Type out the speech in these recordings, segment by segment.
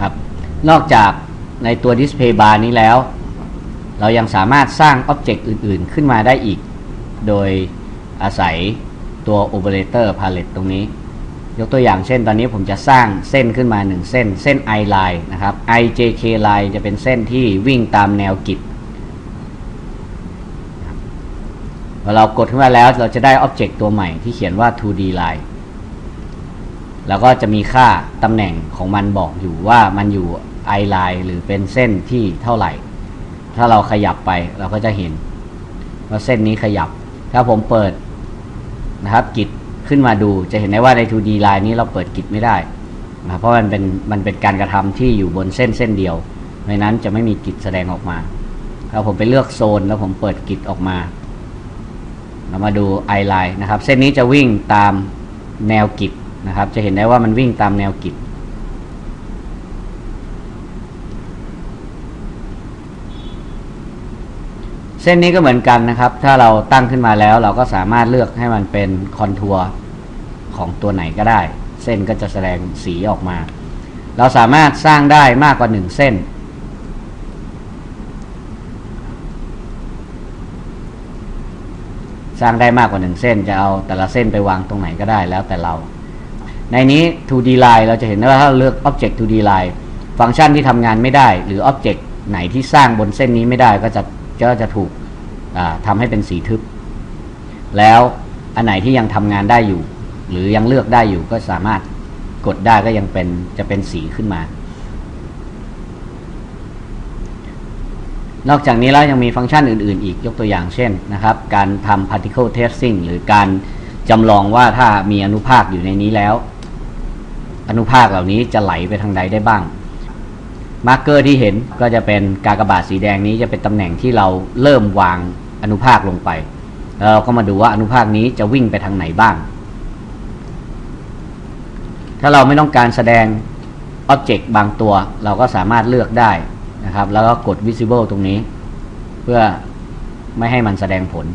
ครับ นอกจากในตัว Display Bar นี้แล้ว เรายังสามารถสร้างอ็อบเจกต์อื่น ๆ ขึ้นมาได้อีก โดยอาศัยตัว Operator Palette ตรงนี้ ยกตัวอย่างเช่น ตอนนี้ผมจะสร้างเส้นขึ้นมา 1 เส้น เส้น i line นะครับ ijk line จะเป็นเส้นที่วิ่งตามแนวกิจพอเรากดขึ้นมาแล้วเราจะได้อ็อบเจกต์ตัวใหม่ที่เขียนว่า 2d line แล้วก็จะมีค่าตำแหน่งของมันบอกอยู่ว่ามันอยู่ i line หรือเป็นเส้นที่เท่าไหร่ ถ้าเราขยับไปเราก็จะเห็นว่าเส้นนี้ขยับ ถ้าผมเปิดนะครับกิจขึ้นมาดูจะเห็นได้ว่าใน 2D line นี้เราเปิดกิจไม่ได้นะเพราะมันเป็นมันเป็นการกระทำที่อยู่บนเส้นเส้นเดียวเพราะฉะนั้นจะไม่มีกิจแสดงออกมาถ้าผมไปเลือกโซนแล้วผมเปิดกิจออกมา เรามาดู i line นะครับ เส้นนี้จะวิ่งตามแนวกิจ นะครับ จะเห็นได้ว่ามันวิ่งตามแนวกิจเส้นนี้ก็เหมือนกันนะครับ ถ้าเราตั้งขึ้นมาแล้ว เราก็สามารถเลือกให้มันเป็นคอนทัวร์ของตัวไหนก็ได้ เส้นก็จะแสดงสีออกมา เราสามารถสร้างได้มากกว่าหนึ่งเส้น สร้างได้มากกว่าหนึ่งเส้น จะเอาแต่ละเส้นไปวางตรงไหนก็ได้แล้วแต่เรา ในนี้ 2D line เราจะเห็นว่าถ้าเราเลือก Object 2D line ฟังก์ชันที่ทำงานไม่ได้ หรือ Object ไหนที่สร้างบนเส้นนี้ไม่ได้ก็จะก็จะถูกทำให้เป็นสีทึบ แล้วอันไหนที่ยังทำงานได้อยู่ หรือยังเลือกได้อยู่ก็สามารถกดได้ก็ยังเป็นจะเป็นสีขึ้นมา นอกจากนี้แล้วยังมีฟังก์ชันอื่น ๆ อีกยกตัวอย่างเช่นนะครับ การทำ particle testing หรือการจำลองว่าถ้ามีอนุภาคอยู่ในนี้แล้ว อนุภาคเหล่านี้จะไหลไปทางใดได้บ้างมาร์กเกอร์ที่เห็นก็จะเป็นกากบาทสีแดงนี้จะเป็นตำแหน่งที่เราเริ่มวางอนุภาคลงไปแล้วเราก็มาดูว่าอนุภาคนี้จะวิ่งไปทางไหนบ้าง ถ้าเราไม่ต้องการแสดงอ็อบเจกต์บางตัว เราก็สามารถเลือกได้นะครับ แล้วก็กด visible ตรงนี้ เพื่อไม่ให้มันแสดงผล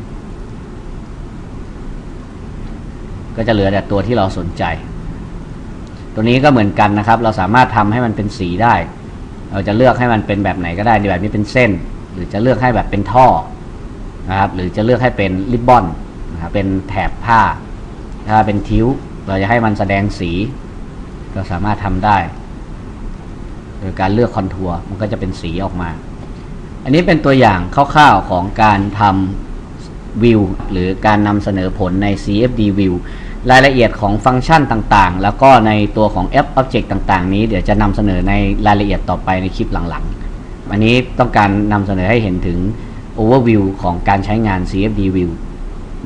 ก็จะเหลือแต่ตัวที่เราสนใจ ตัวนี้ก็เหมือนกันนะครับ เราสามารถทำให้มันเป็นสีได้ เราจะเลือกให้มันเป็นแบบไหนก็ได้แบบนี้เป็นเส้น หรือจะเลือกให้แบบเป็นท่อนะครับ หรือจะเลือกให้เป็นริบบอนนะครับเป็นแถบผ้า ถ้าเป็นทิ้ว เราจะให้มันแสดงสี ก็สามารถทำได้โดยการเลือกคอนทัวร์มันก็จะเป็นสีออกมา อันนี้เป็นตัวอย่างคร่าวๆของการทำวิวหรือการนำเสนอผลใน CFD View รายละเอียดของฟังก์ชันต่างๆ แล้วก็ในตัวของ App Object ต่างๆ นี้เดี๋ยวจะนำเสนอในรายละเอียดต่อไปในคลิปหลังๆ อันนี้ต้องการนำเสนอให้เห็นถึง Overview ของการใช้งาน CFD View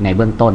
ในเบื้องต้น